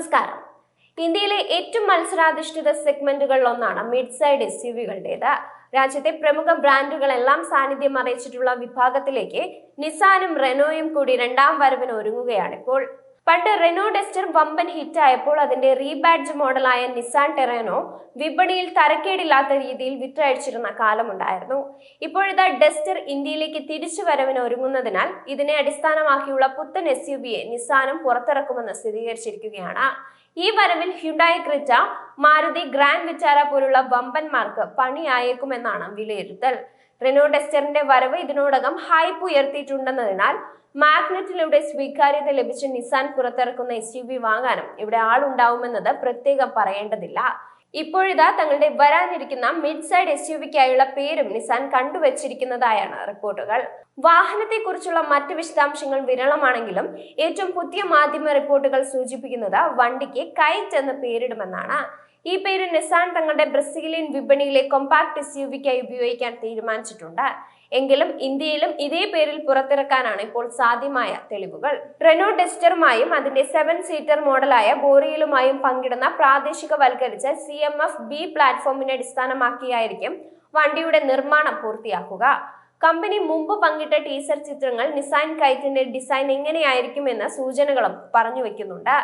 നമസ്കാരം. ഇന്ത്യയിലെ ഏറ്റവും മത്സരാധിഷ്ഠിത സെഗ്മെന്റുകളിൽ ഒന്നാണ് മിഡ് സൈഡ് എസ് യു വികളുടേത്. രാജ്യത്തെ പ്രമുഖ ബ്രാൻഡുകളെല്ലാം സാന്നിധ്യം അറിയിച്ചിട്ടുള്ള വിഭാഗത്തിലേക്ക് നിസാനും റെനോയും കൂടി രണ്ടാം വരവിന് ഒരുങ്ങുകയാണിപ്പോൾ. പണ്ട് റെനോ ഡെസ്റ്റർ വമ്പൻ ഹിറ്റായപ്പോൾ അതിന്റെ റീബാഡ്ജ് മോഡലായ നിസാൻ ടെറേനോ വിപണിയിൽ തരക്കേടില്ലാത്ത രീതിയിൽ വിറ്റഴിച്ചിരുന്ന കാലമുണ്ടായിരുന്നു. ഇപ്പോഴിതാ ഡെസ്റ്റർ ഇന്ത്യയിലേക്ക് തിരിച്ചു വരവിന് ഒരുങ്ങുന്നതിനാൽ ഇതിനെ അടിസ്ഥാനമാക്കിയുള്ള പുത്തൻ എസ് യു വിയെ നിസാനും പുറത്തിറക്കുമെന്ന് സ്ഥിരീകരിച്ചിരിക്കുകയാണ്. ഈ വരവിൽ Hyundai Creta Maruti Grand Vitara പോലുള്ള വമ്പന്മാർക്ക് പണിയായേക്കുമെന്നാണ് വിലയിരുത്തൽ. റെനോ ടെസ്റ്ററിന്റെ വരവ് ഇതിനോടകം ഹൈപ്പ് ഉയർത്തിയിട്ടുണ്ടെന്നതിനാൽ മാഗ്നറ്റിലൂടെ സ്വീകാര്യത ലഭിച്ച നിസാൻ പുറത്തിറക്കുന്ന എസ് യു വി വാങ്ങാനും ഇവിടെ ആളുണ്ടാവുമെന്നത് പ്രത്യേകം പറയേണ്ടതില്ല. ഇപ്പോഴിതാ തങ്ങളുടെ വരാനിരിക്കുന്ന മിഡ് സൈഡ് എസ് യു വിക്കായുള്ള പേരും നിസാൻ കണ്ടുവച്ചിരിക്കുന്നതായാണ് റിപ്പോർട്ടുകൾ. വാഹനത്തെക്കുറിച്ചുള്ള മറ്റ് വിശദാംശങ്ങൾ വിരളമാണെങ്കിലും ഏറ്റവും പുതിയ മാധ്യമ റിപ്പോർട്ടുകൾ സൂചിപ്പിക്കുന്നത് വണ്ടിക്ക് കൈറ്റ് എന്ന് പേരിടുമെന്നാണ്. ഈ പേര് നിസാൻ തങ്ങളുടെ ബ്രസീലിയൻ വിപണിയിലെ കോമ്പാക്ട് എസ് യു വിക്കായി ഉപയോഗിക്കാൻ തീരുമാനിച്ചിട്ടുണ്ട്. എങ്കിലും ഇന്ത്യയിലും ഇതേ പേരിൽ പുറത്തിറക്കാനാണ് ഇപ്പോൾ സാധ്യമായ തെളിവുകൾ. റെനോ ഡെസ്റ്ററുമായും അതിന്റെ സെവൻ സീറ്റർ മോഡലായ ബോറിയലുമായും പങ്കിടുന്ന പ്രാദേശികവൽക്കരിച്ച സി എം എഫ് ബി പ്ലാറ്റ്ഫോമിനെ അടിസ്ഥാനമാക്കിയായിരിക്കും വണ്ടിയുടെ നിർമ്മാണം പൂർത്തിയാക്കുക. കമ്പനി മുമ്പ് പങ്കിട്ട ടീസർ ചിത്രങ്ങൾ നിസാൻ കൈറ്റിന്റെ ഡിസൈൻ എങ്ങനെയായിരിക്കും എന്ന സൂചനകളും പറഞ്ഞു വെക്കുന്നുണ്ട്.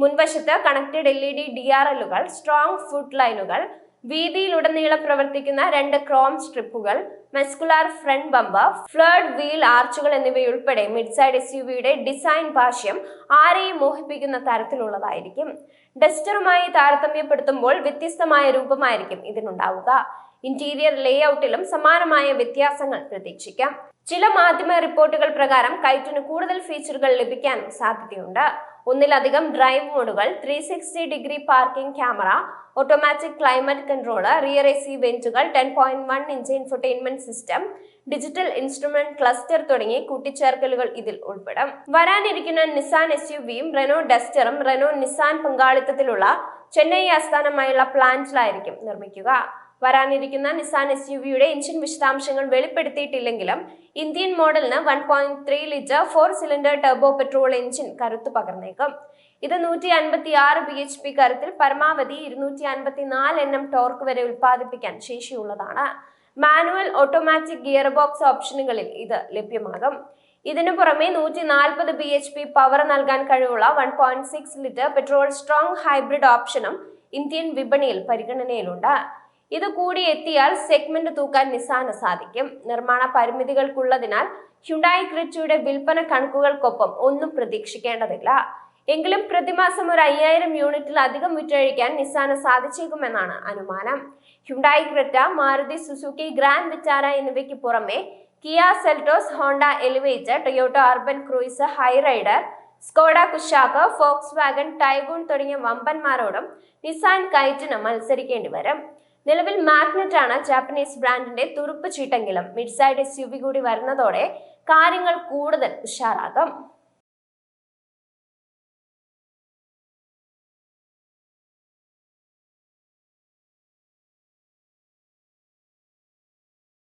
മുൻവശത്ത് connected L E D D R എല്ലുകൾ സ്ട്രോങ് ഫുഡ് ലൈനുകൾ വീതിയിലുടനീളം പ്രവർത്തിക്കുന്ന രണ്ട് chrome സ്ട്രിപ്പുകൾ muscular front bumper flared wheel ആർച്ചുകൾ എന്നിവയുൾപ്പെടെ മിഡ് സൈഡ് എസ് യു വിയുടെ ഡിസൈൻ ഭാഷ്യം ആരെയും മോഹിപ്പിക്കുന്ന തരത്തിലുള്ളതായിരിക്കും. ഡസ്റ്ററുമായി താരതമ്യപ്പെടുത്തുമ്പോൾ വ്യത്യസ്തമായ രൂപമായിരിക്കും ഇതിനുണ്ടാവുക. ഇന്റീരിയർ ലേഔട്ടിലും സമാനമായ വ്യത്യാസങ്ങൾ പ്രതീക്ഷിക്കാം. ചില മാധ്യമ റിപ്പോർട്ടുകൾ പ്രകാരം കൈറ്റിന് കൂടുതൽ ഫീച്ചറുകൾ ലഭിക്കാനും സാധ്യതയുണ്ട്. ഒന്നിലധികം ഡ്രൈവ് മോഡുകൾ three sixty degree parking camera automatic climate controller rear A C വെന്റുകൾ ten point one inch infotainment system digital instrument cluster തുടങ്ങി കൂട്ടിച്ചേർക്കലുകൾ ഇതിൽ ഉൾപ്പെടും. വരാനിരിക്കുന്ന നിസാൻ എസ് യു വിയും റെനോ ഡസ്റ്ററും റെനോ നിസാൻ പങ്കാളിത്തത്തിലുള്ള ചെന്നൈ ആസ്ഥാനമായുള്ള പ്ലാന്റിലായിരിക്കും നിർമ്മിക്കുക. വരാനിരിക്കുന്ന നിസാൻ എസ് യു വിയുടെ എഞ്ചിൻ വിശദാംശങ്ങൾ വെളിപ്പെടുത്തിയിട്ടില്ലെങ്കിലും ഇന്ത്യൻ മോഡലിന് one point three litre four cylinder turbo petrol engine കരുത്തു പകർന്നേക്കും. ഇത് നൂറ്റി അൻപത്തി ആറ് ബി എച്ച് പി കരുത്തിൽ പരമാവധി ഇരുന്നൂറ്റി അൻപത്തി നാല് എൻ എം ടോർക്ക് വരെ ഉൽപ്പാദിപ്പിക്കാൻ ശേഷിയുള്ളതാണ്. മാനുവൽ ഓട്ടോമാറ്റിക് ഗിയർ ബോക്സ് ഓപ്ഷനുകളിൽ ഇത് ലഭ്യമാകും. ഇതിനു പുറമെ നൂറ്റി നാൽപ്പത് ബി എച്ച് പി പവർ നൽകാൻ കഴിവുള്ള one point six litre petrol strong hybrid ഓപ്ഷനും ഇന്ത്യൻ വിപണിയിൽ പരിഗണനയിലുണ്ട്. ഇത് കൂടി എത്തിയാൽ സെഗ്മെന്റ് തൂക്കാൻ നിസാന സാധിക്കും. നിർമ്മാണ പരിമിതികൾക്കുള്ളതിനാൽ ഹ്യുണ്ടായി ക്രിച്ചയുടെ വിൽപ്പന കണക്കുകൾക്കൊപ്പം ഒന്നും പ്രതീക്ഷിക്കേണ്ടതില്ല. എങ്കിലും പ്രതിമാസം ഒരു അയ്യായിരം യൂണിറ്റിലധികം വിറ്റഴിക്കാൻ നിസാന് സാധിച്ചേക്കുമെന്നാണ് അനുമാനം. Hyundai Creta Maruti Suzuki Grand Vitara എന്നിവയ്ക്ക് പുറമെ Kia Seltos Honda Elevate Toyota Urban Cruiser Hyryder Skoda Kushaq Volkswagen Taigun തുടങ്ങിയ വമ്പന്മാരോടും നിസാൻ കൈറ്റിന് മത്സരിക്കേണ്ടി വരും. നിലവിൽ മാഗ്നറ്റ് ആണ് ജാപ്പനീസ് ബ്രാൻഡിന്റെ തുറുപ്പ് ചീട്ടെങ്കിലും mid size S U V കൂടി വരുന്നതോടെ കാര്യങ്ങൾ കൂടുതൽ ഉഷാറാകും.